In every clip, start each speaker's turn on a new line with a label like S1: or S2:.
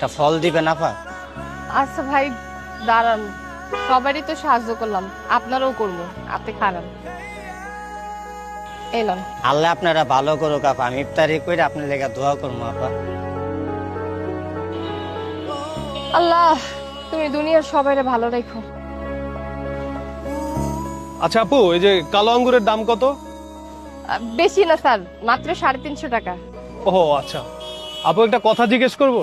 S1: একটা ফল দিবেন আপা?
S2: আচ্ছা ভাই দাঁড়ান। সবারই তো সাহায্য করলাম। আপনারও করব আপনি খারাপ এলাম
S1: আল্লাহ আপনারা ভালো করুক আপা। আমি ইফতারি করে আপনার লেগে দোয়া করব আপা।
S2: আল্লাহ তুমি দুনিয়ার সবাইরে ভালো রেখো।
S3: আচ্ছা আপু এই যে কালো আঙ্গুরের দাম কত?
S2: আহ, বেশি না স্যার। মাত্র সাড়ে তিনশো টাকা।
S3: ও আচ্ছা। আপু একটা কথা জিজ্ঞেস করব?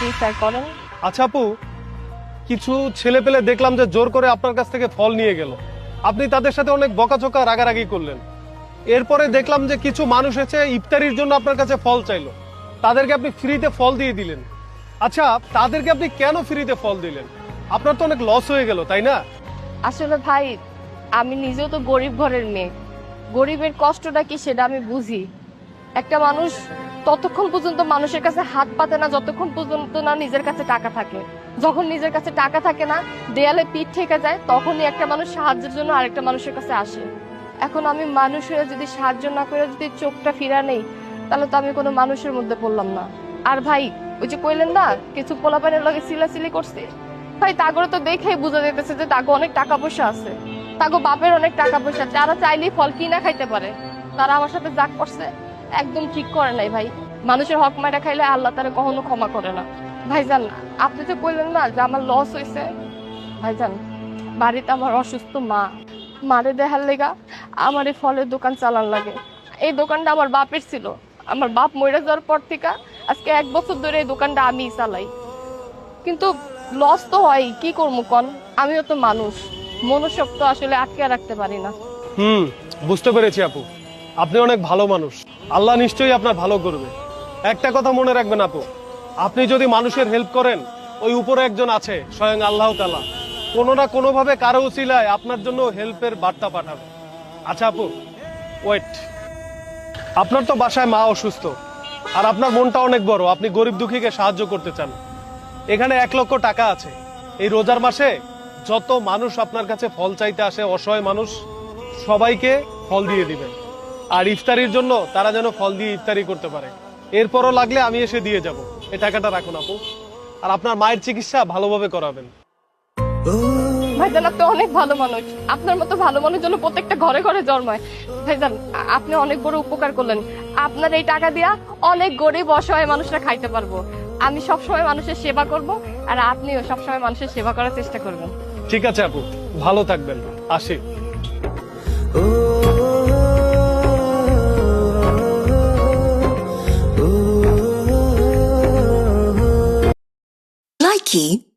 S2: জি স্যার করেন?
S3: আচ্ছা আপু কিছু ছেলে পেলে দেখলাম যে জোর করে আপনার কাছ থেকে ফল নিয়ে গেল। আপনি তাদের সাথে অনেক বকাঝকা রাগারাগি করলেন। এরপরে দেখলাম যে কিছু মানুষ এসে ইফতারির জন্য আপনার কাছে ফল চাইলো। তাদেরকে আপনি ফ্রিতে ফল দিয়ে দিলেন। আচ্ছা তাদেরকে আপনি কেন ফ্রিতে ফল দিলেন? আপনার তো অনেক লস হয়ে গেল তাই না?
S2: আসলে ভাই আমি নিজেও তো গরিব ঘরের মেয়ে। গরিবের কষ্টটা কি সেটা আমি বুঝি। একটা মানুষ ততক্ষণ পর্যন্ত মানুষের কাছে হাত পাতে না, যতক্ষণ পর্যন্ত না নিজের কাছে টাকা থাকে। যখন নিজের কাছে টাকা থাকে না, দেয়ালে পিঠ ঠেকে যায়, তখনই একটা মানুষ সাহায্যের জন্য আরেকটা মানুষের কাছে আসে। এখন আমি মানুষ হয়ে যদি সাহায্য না করে যদি চোখটা ফিরা নেই, তাহলে তো আমি কোনো মানুষের মধ্যে পড়লাম না। আর ভাই, ওই যে কইলেন না, কিছু পোলাপানের লগে সিলাসিলি করছে? ভাই, তাগরে তো দেখেই বোঝা যেতেছে যে তাগো অনেক টাকা পয়সা আছে। তাগো বাপের অনেক টাকা পয়সা যারা চাইলেই ফল কিনা খাইতে পারে। তারা আমার সাথে যাক করছে। একদম ঠিক করে নাই ভাই। মানুষের হক মারা খাইলে আল্লাহ তারা কখনো ক্ষমা করে না। ভাইজান, আপনি তো বললেন না যে আমার লস হয়েছে ভাইজান, বাড়িতে আমার অসুস্থ মা। মারে দেখার লেগা আমার এই ফলের দোকান চালান লাগে। এই দোকানটা আমার বাপের ছিল। আমার বাপ মরে যাওয়ার পর থেকে আজকে এক বছর ধরে এই দোকানটা আমি চালাই। কিন্তু লস তো হয়, কি করব কন? আমিও তো মানুষ। মনুষ্যত্ব আসলে আটকে রাখতে পারি না।
S3: হুম, বুঝতে পেরেছি আপু। আপনি অনেক ভালো মানুষ। আল্লাহ নিশ্চয়ই আপনার ভালো করবে। একটা কথা মনে রাখবেন আপু, আপনি যদি মানুষের হেল্প করেন, ওই উপরে একজন আছে, স্বয়ং আল্লাহ তালা কোনো না কোনোভাবে কারও উচিলায় আপনার জন্য হেল্পের বার্তা পাঠাবে। আচ্ছা আপু ওয়েট আপনার তো বাসায় মা অসুস্থ, আর আপনার মনটা অনেক বড়, আপনি গরিব দুঃখীকে সাহায্য করতে চান। এখানে এক লক্ষ টাকা আছে। এই রোজার মাসে যত মানুষ আপনার কাছে ফল চাইতে আসে, অসহায় মানুষ, সবাইকে ফল দিয়ে দিবেন। আর ইফতারির জন্য তারা যেন ফল দিয়ে ইফতারি করতে পারে। এরপরও লাগলে আমি এসে দিয়ে যাব। এই টাকাটা রাখুন আপু। আর আপনার মায়ের চিকিৎসা ভালোভাবে করাবেন।
S2: ভাইজান আপনি অনেক ভালো মানুষ। আপনার মতো ভালো মানুষ যেন প্রত্যেকটা ঘরে ঘরে জন্মায়। ভাইজান আপনি অনেক বড় উপকার করলেন। আপনার এই টাকা দিয়া অনেক গরিব অসহায় মানুষরা খাইতে পারব। আমি সবসময় মানুষের সেবা করব আর আপনিও সবসময় মানুষের সেবা করার চেষ্টা করবেন।
S3: ঠিক আছে আপু। ভালো থাকবেন। আসি।
S4: key